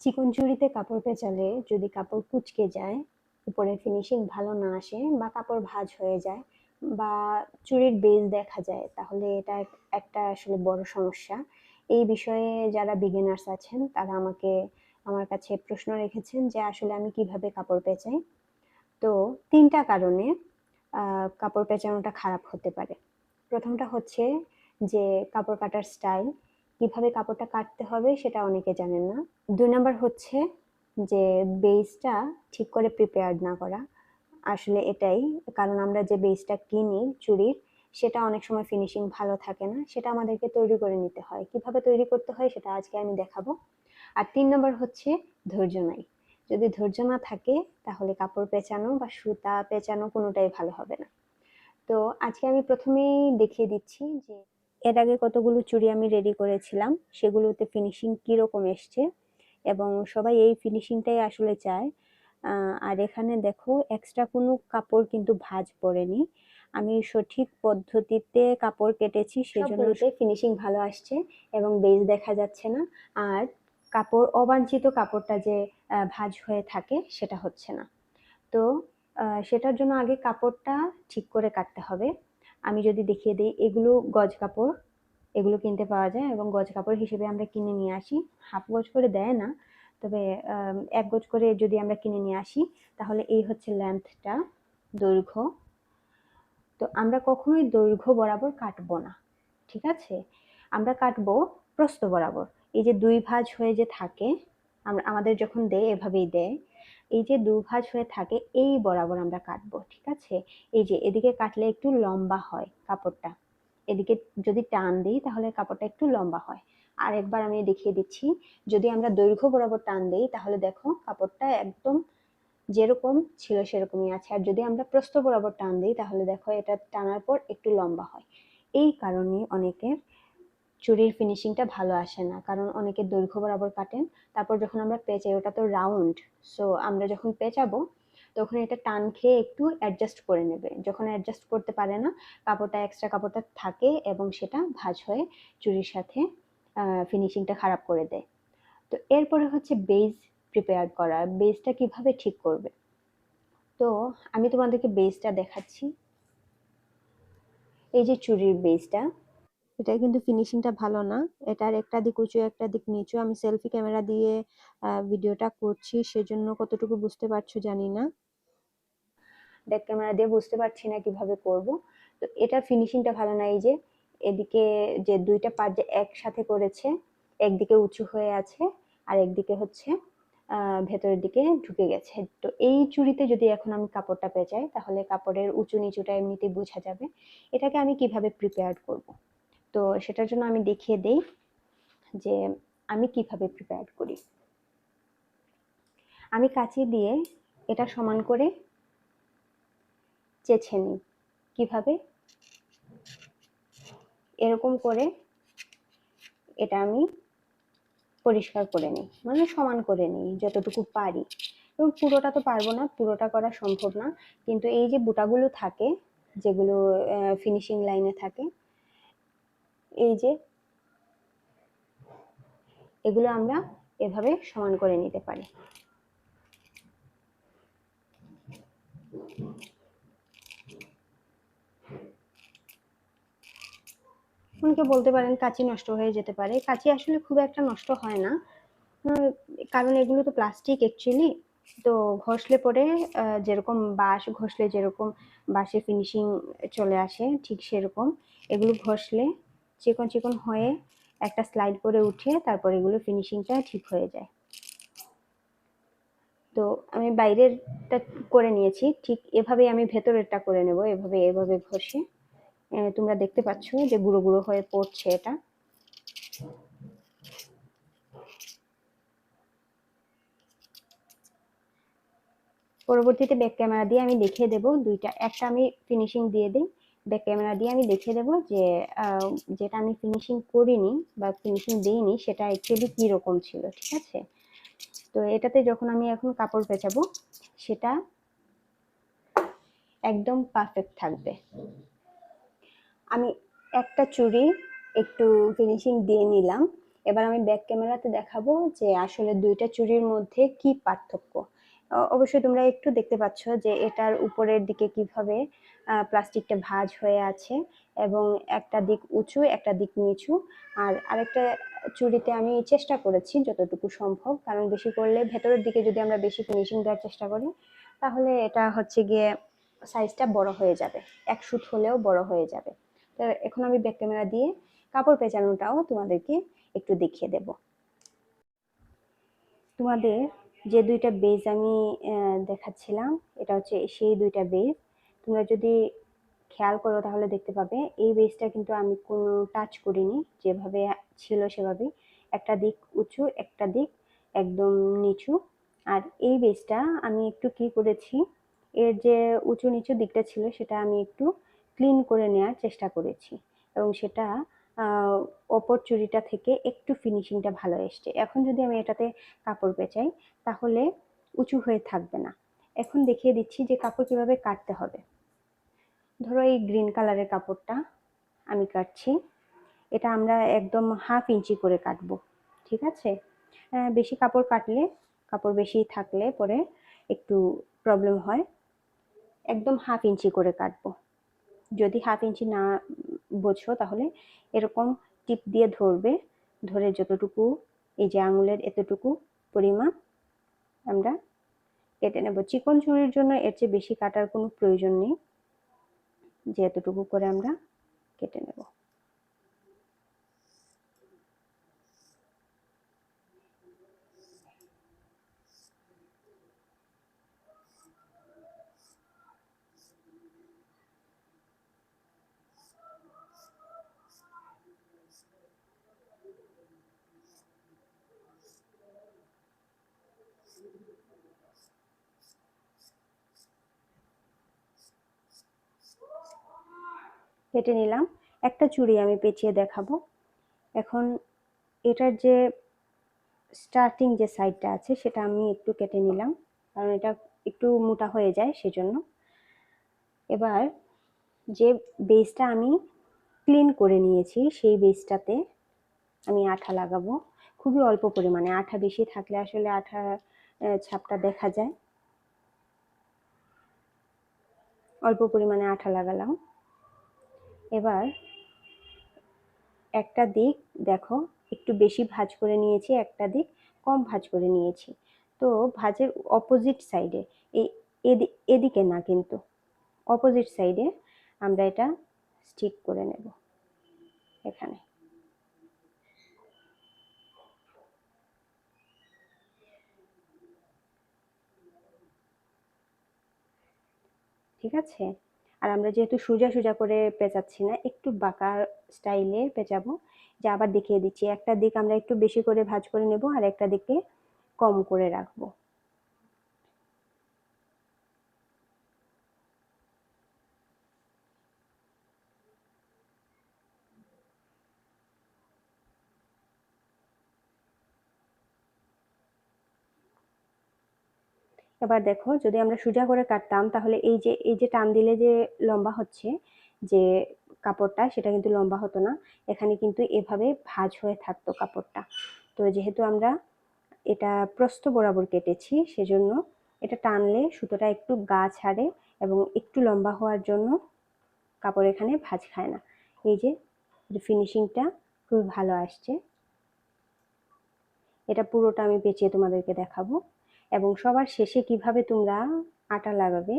চিকন চুড়িতে কাপড় পেঁচালে যদি কাপড় কুচকে যায়, উপরে ফিনিশিং ভালো না আসে বা কাপড় ভাজ হয়ে যায় বা চুরির বেজ দেখা যায়, তাহলে এটা একটা আসলে বড় সমস্যা। এই বিষয়ে যারা বিগিনার্স আছেন, তারা আমাকে, আমার কাছে প্রশ্ন রেখেছেন যে আসলে আমি কীভাবে কাপড় পেঁচাই। তো তিনটা কারণে কাপড় পেঁচানোটা খারাপ হতে পারে। প্রথমটা হচ্ছে যে কাপড় কাটার স্টাইল কীভাবে কাপড়টা কাটতে হবে সেটা অনেকে জানেন না। দুই নাম্বার হচ্ছে যে বেসটা ঠিক করে প্রিপেয়ার্ড না করা। আসলে এটাই, কারণ আমরা যে বেসটা কিনি চুরির, সেটা অনেক সময় ফিনিশিং ভালো থাকে না, সেটা আমাদেরকে তৈরি করে নিতে হয়। কীভাবে তৈরি করতে হয় সেটা আজকে আমি দেখাবো। আর তিন নম্বর হচ্ছে ধৈর্য নাই। যদি ধৈর্য না থাকে, তাহলে কাপড় পেঁচানো বা সুতা পেঁচানো কোনোটাই ভালো হবে না। তো আজকে আমি প্রথমেই দেখিয়ে দিচ্ছি যে এর আগে কতগুলো চুড়ি আমি রেডি করেছিলাম, সেগুলোতে ফিনিশিং কীরকম এসছে এবং সবাই এই ফিনিশিংটাই আসলে চায়। আর এখানে দেখো এক্সট্রা কোনো কাপড় কিন্তু ভাজ পড়েনি। আমি সঠিক পদ্ধতিতে কাপড় কেটেছি, সেজন্য ফিনিশিং ভালো আসছে এবং বেজ দেখা যাচ্ছে না। আর কাপড়, অবাঞ্ছিত কাপড়টা যে ভাজ হয়ে থাকে সেটা হচ্ছে না। তো সেটার জন্য আগে কাপড়টা ঠিক করে কাটতে হবে। আমি যদি দেখিয়ে দিই, এগুলো গজ কাপড়, এগুলো কিনতে পাওয়া যায় এবং গজ কাপড় হিসেবে আমরা কিনে নিয়ে আসি। হাফ গজ করে দেয় না, তবে এক গজ করে যদি আমরা কিনে নিয়ে আসি, তাহলে এই হচ্ছে লেন্থটা দৈর্ঘ্য। তো আমরা কখনোই দৈর্ঘ্য বরাবর কাটবো না, ঠিক আছে? আমরা কাটবো প্রস্থ বরাবর। এই যে দুই ভাঁজ হয়ে যে থাকে, আমরা, আমাদের যখন দেয়, এভাবেই দেয়। এই যে দু ভাঁজ হয়ে থাকে, এই বরাবর আমরা কাটবো, ঠিক আছে? এই যে এদিকে কাটলে একটু লম্বা হয় কাপড়টা। এদিকে যদি টান দিই, তাহলে কাপড়টা একটু লম্বা হয়। আর একবার আমি দেখিয়ে দিচ্ছি, যদি আমরা দৈর্ঘ্য বরাবর টান দিই, তাহলে দেখো কাপড়টা একদম যেরকম ছিল সেরকমই আছে। আর যদি আমরা প্রস্থ বরাবর টান দিই, তাহলে দেখো এটা টানার পর একটু লম্বা হয়। এই কারণে অনেকের চুড়ির ফিনিশিংটা ভালো আসে না। কারণ অনেকে দৈর্ঘ্য বরাবর কাটেন, তারপর যখন আমরা পেঁচাই, ওটা তো রাউন্ড সো আমরা যখন পেঁচাবো, তখন এটা টান খেয়ে একটু অ্যাডজাস্ট করে নেবে। যখন অ্যাডজাস্ট করতে পারে না, কাপড়টা এক্সট্রা কাপড়টা থাকে এবং সেটা ভাজ হয়ে চুরির সাথে ফিনিশিংটা খারাপ করে দেয়। তো এরপরে হচ্ছে বেজ প্রিপেয়ার করা। বেজটা কীভাবে ঠিক করবে? তো আমি তোমাদেরকে বেজটা দেখাচ্ছি। এই যে চুরির বেসটা এটা কিন্তু ফিনিশিংটা ভালো না। এটার একটা দিক উঁচু, একটা দিক নিচু। আমি সেলফি ক্যামেরা দিয়ে ভিডিওটা করছি। সেজন্য কতটুকু বুঝতে পারছ জানি না। ব্যাক ক্যামেরা দিয়ে বুঝতে পারছি না কীভাবে করব। তো এটার ফিনিশিংটা ভালো না। এই যে, এদিকে যে দুইটা পার্ট যে একসাথে করেছে, একদিকে উঁচু হয়ে আছে, আর একদিকে হচ্ছে ভেতরের দিকে ঢুকে গেছে। তো এই চুড়িতে যদি এখন আমি কাপড়টা পেঁচাই, তাহলে কাপড়ের উঁচু নিচুটা এমনিতেই বোঝা যাবে। এটাকে আমি কীভাবে প্রিপেয়ার করব? তো সেটার জন্য আমি দেখিয়ে দেই যে আমি কীভাবে প্রিপেয়ার করি। আমি কাঁচি দিয়ে এটা সমান করে চেছে নিই। কীভাবে? এরকম করে এটা আমি পরিষ্কার করে নিই মানে সমান করে নিই যতটুকু পারি। এবং পুরোটা তো পারব না, পুরোটা করা সম্ভব না। কিন্তু এই যে বুটাগুলো থাকে, যেগুলো ফিনিশিং লাইনে থাকে এই যে, এগুলো আমরা এভাবে সমান করে নিতে পারি। অনেকে বলতে পারেন কাঁচি নষ্ট হয়ে যেতে পারে। কাঁচি আসলে খুব একটা নষ্ট হয় না। কারণ এগুলো তো প্লাস্টিক অ্যাকচুয়ালি তো ঘষলে পরে যেরকম বাঁশ, ঘষলে যেরকম বাঁশে ফিনিশিং চলে আসে, ঠিক সেরকম। এগুলো ঘষলে চিকন চিকন হয়ে একটা স্লাইড করে উঠে তারপর এগুলো ফিনিশিংটা ঠিক হয়ে যায়। তো আমি বাইরেরটা করে নিয়েছি, ঠিক এভাবেই আমি ভেতরেরটা করে নেব, এভাবে এভাবে ঘষে। তোমরা দেখতে পাচ্ছ যে গুঁড়ো গুঁড়ো হয়ে পড়ছে এটা। পরবর্তীতে ব্যাক ক্যামেরা দিয়ে আমি দেখিয়ে দেব দুইটা, একটা আমি ফিনিশিং দিয়ে দিই ব্যাক ক্যামেরা দিয়ে আমি দেখিয়ে দেব যে যেটা আমি ফিনিশিং করিনি বা ফিনিশিং দিইনি, সেটা অ্যাকচুয়ালি কী রকম ছিল, ঠিক আছে? তো এটাতে যখন আমি এখন কাপড় পেঁচাবো, সেটা একদম পারফেক্ট থাকবে। আমি একটা চুড়ি একটু ফিনিশিং দিয়ে নিলাম। এবার আমি ব্যাক ক্যামেরাতে দেখাবো যে আসলে দুইটা চুড়ির মধ্যে কি পার্থক্য। অবশ্যই তোমরা একটু দেখতে পাচ্ছ যে এটার উপরের দিকে কীভাবে প্লাস্টিকটা ভাঁজ হয়ে আছে এবং একটা দিক উঁচু, একটা দিক নিচু। আর আরেকটা চুড়িতে আমি চেষ্টা করেছি যতটুকু সম্ভব, কারণ বেশি করলে ভেতরের দিকে যদি আমরা বেশি ফিনিশিং দেওয়ার চেষ্টা করি, তাহলে এটা হচ্ছে গিয়ে সাইজটা বড় হয়ে যাবে, এক সুত হলেও বড় হয়ে যাবে। তো এখন আমি ব্যাক ক্যামেরা দিয়ে কাপড় পেঁচানোটাও তোমাদেরকে একটু দেখিয়ে দেব। তোমাদের যে দুইটা বেজ আমি দেখাচ্ছিলাম, এটা হচ্ছে সেই দুইটা বেজ তোমরা যদি খেয়াল করো তাহলে দেখতে পাবে, এই বেজটা কিন্তু আমি কোনো টাচ করিনি, যেভাবে ছিল সেভাবে। একটা দিক উঁচু, একটা দিক একদম নিচু। আর এই বেজটা আমি একটু কি করেছি, এর যে উঁচু নিচু দিকটা ছিল সেটা আমি একটু ক্লিন করে নেওয়ার চেষ্টা করেছি। এবং সেটা ওপর চুড়িটা থেকে একটু ফিনিশিংটা ভালো এসছে। এখন যদি আমি এটাতে কাপড় পেঁচাই, তাহলে উঁচু হয়ে থাকবে না। এখন দেখিয়ে দিচ্ছি যে কাপড় কীভাবে কাটতে হবে। ধরো এই গ্রিন কালারের কাপড়টা আমি কাটছি। এটা আমরা একদম হাফ ইঞ্চি করে কাটবো, ঠিক আছে? বেশি কাপড় কাটলে, কাপড় বেশি থাকলে পরে একটু প্রবলেম হয়। একদম হাফ ইঞ্চি করে কাটবো। যদি হাফ ইঞ্চি না বোঝো, তাহলে এরকম টিপ দিয়ে ধরবে। ধরে যতটুকু, এই যে আঙুলের এতটুকু পরিমাণ আমরা কেটে নেব। চিকন চুরির জন্য এর চেয়ে বেশি কাটার কোনো প্রয়োজন নেই, যে এতটুকু করে আমরা কেটে নেব। কেটে নিলাম। একটা চুড়ি আমি পেঁচিয়ে দেখাবো। এখন এটার যে স্টার্টিং যে সাইডটা আছে, সেটা আমি একটু কেটে নিলাম। কারণ এটা একটু মোটা হয়ে যায়, সেজন্য। এবার যে বেসটা আমি ক্লিন করে নিয়েছি, সেই বেসটাতে আমি আঠা লাগাবো। খুবই অল্প পরিমাণে, আঠা বেশি থাকলে আসলে আঠা ছাপটা দেখা যায়। অল্প পরিমাণে আঠা লাগালাম। এবার একটা দিক দেখো, একটু বেশি ভাঁজ করে নিয়েছি, একটা দিক কম ভাঁজ করে নিয়েছি। তো ভাঁজের অপোজিট সাইডে এদিকে না কিন্তু অপোজিট সাইডে আমরা এটা স্টিক করে নেব, এখানে। ঠিক আছে? আর আমরা যেহেতু সোজা সোজা করে পেঁচাচ্ছি না, একটু বাঁকা স্টাইলে পেঁচাবো। যা আবার দেখিয়ে দিচ্ছি, একটা দিক আমরা একটু বেশি করে ভাজ করে নেব আর একটা দিকে কম করে রাখব। এবার দেখো, যদি আমরা সোজা করে কাটতাম, তাহলে এই যে এই যে টান দিলে যে লম্বা হচ্ছে, যে কাপড়টা, সেটা কিন্তু লম্বা হতো না। এখানে কিন্তু এভাবে ভাজ হয়ে থাকতো কাপড়টা। তো যেহেতু আমরা এটা প্রস্থ বরাবর কেটেছি, সেজন্য এটা টানলে সুতোটা একটু গা ছাড়ে এবং একটু লম্বা হওয়ার জন্য কাপড় এখানে ভাঁজ খায় না। এই যে ফিনিশিংটা খুব ভালো আসছে। এটা পুরোটা আমি পেঁচিয়ে তোমাদেরকে দেখাবো। এবং সবার শেষে কীভাবে তোমরা আটা লাগাবে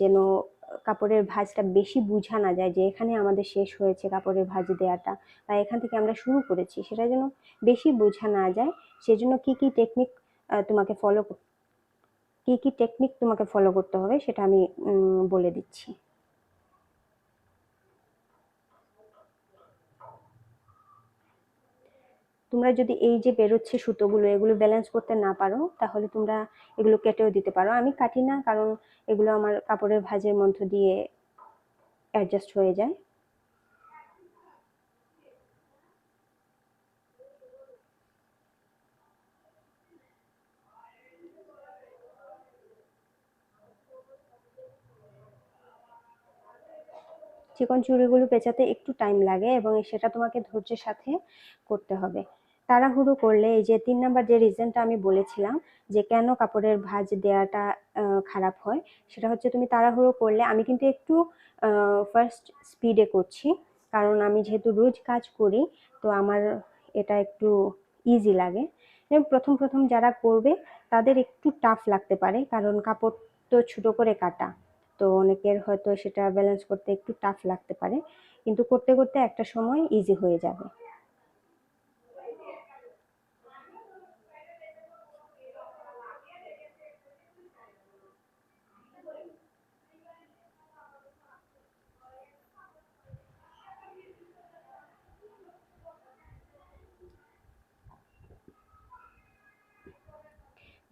যেন কাপড়ের ভাজটা বেশি বোঝা না যায় যে এখানে আমাদের শেষ হয়েছে কাপড়ের ভাজ দেওয়াটা বা এখান থেকে আমরা শুরু করেছি, সেটা যেন বেশি বোঝা না যায়। সেজন্য কি কি টেকনিক তোমাকে ফলো কি কি টেকনিক তোমাকে ফলো করতে হবে সেটা আমি বলে দিচ্ছি। তোমরা যদি এই যে বেরোচ্ছে সুতোগুলো, এগুলো ব্যালেন্স করতে না পারো, তাহলে তোমরা এগুলো কেটেও দিতে পারো। আমি কাটি না, কারণ এগুলো আমার কাপড়ের ভাজের মধ্য দিয়ে অ্যাডজাস্ট হয়ে যায়। চিকন চুড়িগুলো পেঁচাতে একটু টাইম লাগে এবং সেটা তোমাকে ধৈর্যের সাথে করতে হবে। তাড়াহুড়ো করলে এই যে তিন নাম্বার যে রিজনটা আমি বলেছিলাম যে কেন কাপড়ের ভাঁজ দেওয়াটা খারাপ হয়, সেটা হচ্ছে তুমি তাড়াহুড়ো করলে আমি কিন্তু একটু ফার্স্ট স্পিডে করছি। কারণ আমি যেহেতু রোজ কাজ করি, তো আমার এটা একটু ইজি লাগে। প্রথম প্রথম যারা করবে, তাদের একটু টাফ লাগতে পারে, কারণ কাপড় তো ছোটো করে কাটা, তো অনেকের হয়তো সেটা ব্যালেন্স করতে একটু টাফ লাগতে পারে। কিন্তু করতে করতে একটা সময় ইজি হয়ে যাবে।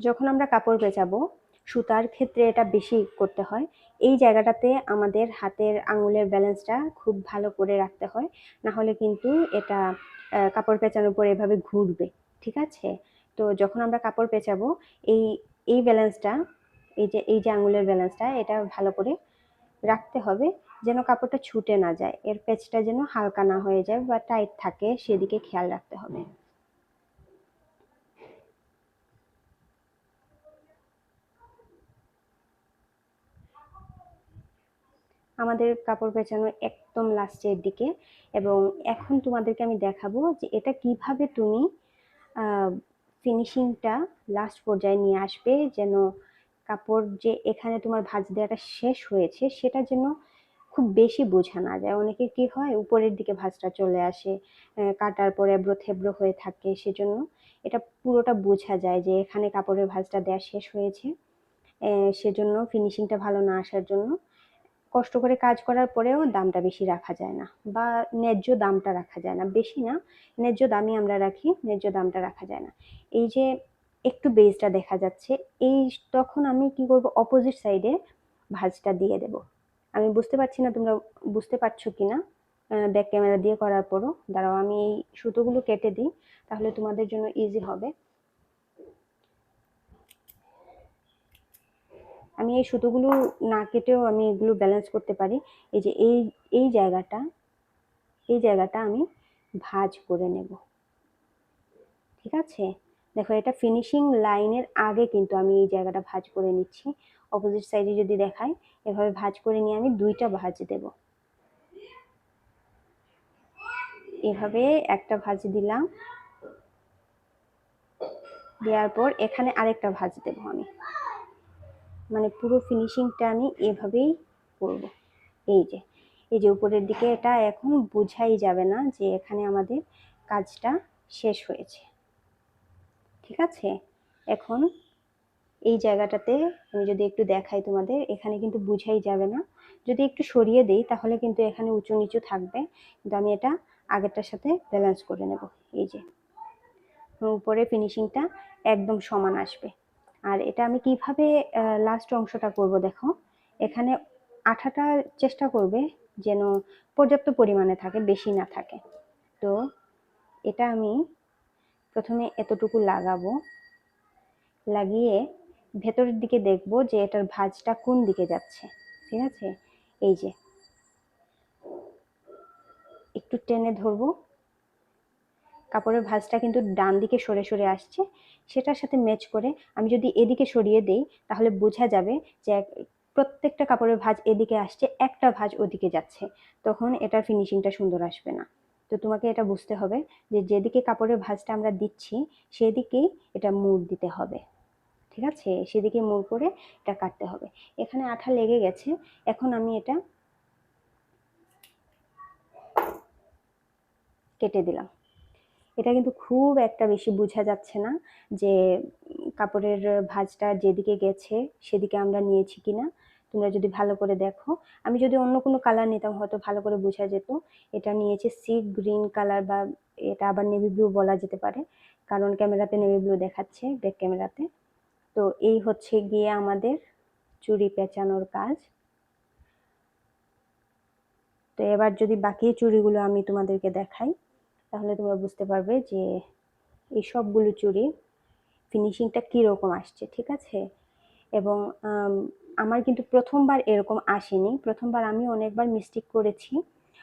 যখন আমরা কাপড় পেঁচাবো, সুতার ক্ষেত্রে এটা বেশি করতে হয়। এই জায়গাটাতে আমাদের হাতের আঙুলের ব্যালেন্সটা খুব ভালো করে রাখতে হয় না হলে কিন্তু এটা কাপড় পেঁচানোর পরে এভাবে ঘুরবে, ঠিক আছে? তো যখন আমরা কাপড় পেঁচাবো, এই এই ব্যালেন্সটা, এই যে এই যে আঙুলের ব্যালেন্সটা, এটা ভালো করে রাখতে হবে যেন কাপড়টা ছুটে না যায়। এর পেঁচটা যেন হালকা না হয়ে যায় বা টাইট থাকে, সেদিকে খেয়াল রাখতে হবে। আমাদের কাপড় পেঁচানো একদম লাস্টের দিকে এবং এখন তোমাদেরকে আমি দেখাবো যে এটা কীভাবে তুমি ফিনিশিংটা লাস্ট পর্যায়ে নিয়ে আসবে যেন কাপড় যে এখানে তোমার ভাজ দেওয়াটা শেষ হয়েছে সেটা যেন খুব বেশি বোঝা না যায়। অনেকে কি হয়, উপরের দিকে ভাজটা চলে আসে কাটার পরে এবড়ো থেব্রো হয়ে থাকে সেজন্য এটা পুরোটা বোঝা যায় যে এখানে কাপড়ের ভাজটা দেওয়া শেষ হয়েছে সেজন্য ফিনিশিংটা ভালো না আসার জন্য। কষ্ট করে কাজ করার পরেও দামটা বেশি রাখা যায় না বা ন্যায্য দামটা রাখা যায় না। বেশি না, ন্যায্য দামই আমরা রাখি, ন্যায্য দামটা রাখা যায় না। এই যে একটু বেজটা দেখা যাচ্ছে, এই তখন আমি কি করব? অপোজিট সাইডে ভাঁজটা দিয়ে দেব। আমি বুঝতে পারছি না তোমরা বুঝতে পারছ কি না ব্যাক ক্যামেরা দিয়ে করার পরও। দাঁড়াও, আমি এই সুতোগুলো কেটে দিই, তাহলে তোমাদের জন্য ইজি হবে। আমি এই সুতোগুলো না কেটেও আমি এগুলো ব্যালেন্স করতে পারি। এই যে এই এই জায়গাটা এই জায়গাটা আমি ভাজ করে নেব। ঠিক আছে? দেখো এটা ফিনিশিং লাইনের আগে কিন্তু আমি এই জায়গাটা ভাজ করে নিচ্ছি। অপোজিট সাইডে যদি দেখাই, এভাবে ভাজ করে নিয়ে আমি দুইটা ভাজ দেব। এভাবে একটা ভাজ দিলাম। দেওয়ার পর এখানে আরেকটা ভাজ দেবো আমি। মানে পুরো ফিনিশিংটা আমি এভাবেই করব। এই যে এই যে উপরের দিকে এটা এখন বোঝাই যাবে না যে এখানে আমাদের কাজটা শেষ হয়েছে। ঠিক আছে? এখন এই জায়গাটাতে আমি যদি একটু দেখাই তোমাদের, এখানে কিন্তু বুঝাই যাবে না। যদি একটু সরিয়ে দেই, তাহলে কিন্তু এখানে উঁচু নিচু থাকবে। কিন্তু আমি এটা আগেরটার সাথে ব্যালেন্স করে নেব। এই যে, উপরে ফিনিশিংটা একদম সমান আসবে। আর এটা আমি কীভাবে লাস্ট অংশটা করব দেখো। এখানে আঠাটা চেষ্টা করবে যেন পর্যাপ্ত পরিমাণে থাকে, বেশি না থাকে। তো এটা আমি প্রথমে এতটুকু লাগাবো। লাগিয়ে ভেতরের দিকে দেখব যে এটার ভাঁজটা কোন দিকে যাচ্ছে। ঠিক আছে? এই যে। একটু টেনে ধরবো। কাপড়ের ভাঁজটা কিন্তু ডান দিকে সরে সরে আসছে, সেটার সাথে ম্যাচ করে আমি যদি এদিকে সরিয়ে দেই, তাহলে বোঝা যাবে যে প্রত্যেকটা কাপড়ের ভাঁজ এদিকে আসছে, একটা ভাঁজ ওদিকে যাচ্ছে, তখন এটার ফিনিশিংটা সুন্দর আসবে না। তো তোমাকে এটা বুঝতে হবে যে যেদিকে কাপড়ের ভাঁজটা আমরা দিচ্ছি, সেদিকেই এটা মুড় দিতে হবে, ঠিক আছে? সেদিকে মুড় করে এটা কাটতে হবে। এখানে আঠা লেগে গেছে, এখন আমি এটা কেটে দিলাম। এটা কিন্তু খুব একটা বেশি বোঝা যাচ্ছে না যে, কাপড়ের ভাঁজটা যেদিকে গেছে সেদিকে আমরা নিয়েছি কিনা। তোমরা যদি ভালো করে দেখো, আমি যদি অন্য কোনো কালার নিতাম হয়তো ভালো করে বোঝা যেত। এটা নিয়েছে সি গ্রিন কালার বা এটা আবার নেভি ব্লু বলা যেতে পারে, কারণ ক্যামেরাতে নেভি ব্লু দেখাচ্ছে ব্যাক ক্যামেরাতে। তো এই হচ্ছে গিয়ে আমাদের চুড়ি পেঁচানোর কাজ। তো এবার যদি বাকি চুড়িগুলো আমি তোমাদেরকে দেখাই তাহলে তোমরা বুঝতে পারবে যে এই সবগুলো চুড়ি ফিনিশিংটা কীরকম আসছে, ঠিক আছে? এবং আমার কিন্তু প্রথমবার এরকম আসেনি। প্রথমবার আমি অনেকবার মিস্টেক করেছি।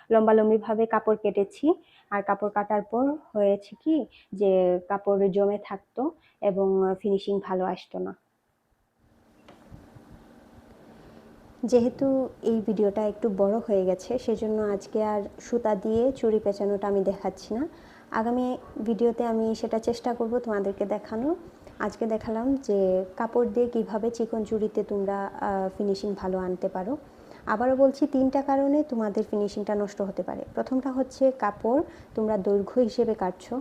লম্বালম্বিভাবে কাপড় কেটেছি আর কাপড় কাটার পর হয়েছে কি যে কাপড় জমে থাকতো এবং ফিনিশিং ভালো আসতো না। যেহেতু এই ভিডিওটা একটু বড় হয়ে গেছে, সেজন্য আজকে আর সুতা দিয়ে চুড়ি পেঁচানোটা আমি দেখাচ্ছি না। আগামী ভিডিওতে আমি সেটা চেষ্টা করব তোমাদেরকে দেখানো আজকে দেখালাম যে কাপড় দিয়ে কীভাবে চিকন চুড়িতে তোমরা ফিনিশিং ভালো আনতে পারো। আবারও বলছি, তিনটা কারণে তোমাদের ফিনিশিংটা নষ্ট হতে পারে। প্রথমটা হচ্ছে কাপড় তোমরা দৈর্ঘ্য হিসেবে কাটছো।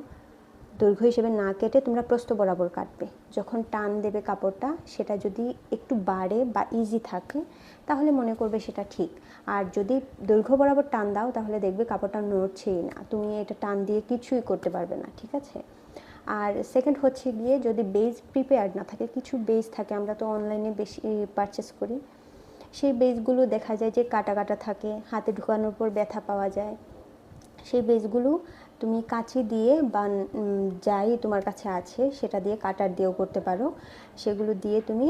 দৈর্ঘ্য হিসেবে না কেটে তোমরা প্রস্থ বরাবর কাটবে। যখন টান দেবে কাপড়টা, সেটা যদি একটু বাড়ে বা ইজি থাকে, তাহলে মনে করবে সেটা ঠিক। আর যদি দৈর্ঘ্য বরাবর টান দাও, তাহলে দেখবে কাপড়টা নড়ছেই না। তুমি এটা টান দিয়ে কিছুই করতে পারবে না, ঠিক আছে? আর সেকেন্ড হচ্ছে গিয়ে যদি বেজ প্রিপেয়ার্ড না থাকে, কিছু বেজ থাকে, আমরা তো অনলাইনে বেশি পারচেস করি, সেই বেজগুলো দেখা যায় যে কাটা কাটা থাকে, হাতে ঢুকানোর পর ব্যথা পাওয়া যায়। সেই বেজগুলো তুমি কাঁচি দিয়ে বা যাই তোমার কাছে আছে, সেটা দিয়ে কাটার দিয়েও করতে পারো। সেগুলো দিয়ে তুমি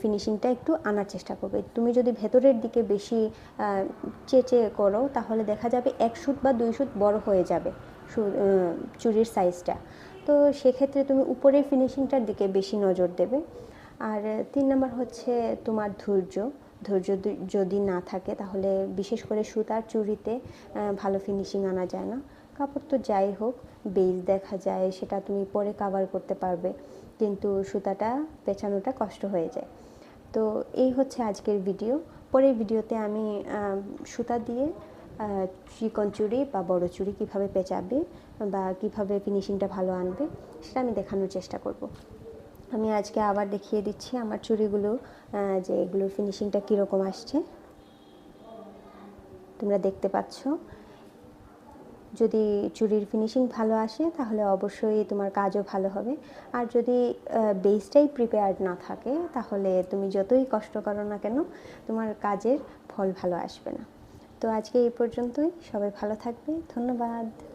ফিনিশিংটা একটু আনার চেষ্টা করবে। তুমি যদি ভেতরের দিকে বেশি চেচে করো, তাহলে দেখা যাবে এক সুত বা দুই সুত বড় হয়ে যাবে চুরির সাইজটা তো সেক্ষেত্রে তুমি উপরের ফিনিশিংটার দিকে বেশি নজর দেবে। আর তিন নম্বর হচ্ছে তোমার ধৈর্য। ধৈর্য যদি না থাকে, তাহলে বিশেষ করে সুতার চুরিতে ভালো ফিনিশিং আনা যায় না। কাপড় তো যাই হোক, বেজ দেখা যায়, সেটা তুমি পরে কাভার করতে পারবে। কিন্তু সুতাটা পেঁচানোটা কষ্ট হয়ে যায়। তো এই হচ্ছে আজকের ভিডিও পরের ভিডিওতে আমি সুতা দিয়ে চিকন চুড়ি বা বড় চুড়ি কীভাবে পেঁচাবে বা কীভাবে ফিনিশিংটা ভালো আনবে, সেটা আমি দেখানোর চেষ্টা করব। আমি আজকে আবার দেখিয়ে দিচ্ছি আমার চুড়িগুলো যে এগুলোর ফিনিশিংটা কীরকম আসছে। তোমরা দেখতে পাচ্ছ। যদি চুড়ির ফিনিশিং ভালো আসে, তাহলে অবশ্যই তোমার কাজও ভালো হবে। আর যদি বেসটাই প্রিপেয়ার্ড না থাকে, তাহলে তুমি যতই কষ্ট করো না কেন, তোমার কাজের ফল ভালো আসবে না। তো আজকে এই পর্যন্তই। সবাই ভালো থাকবে। ধন্যবাদ।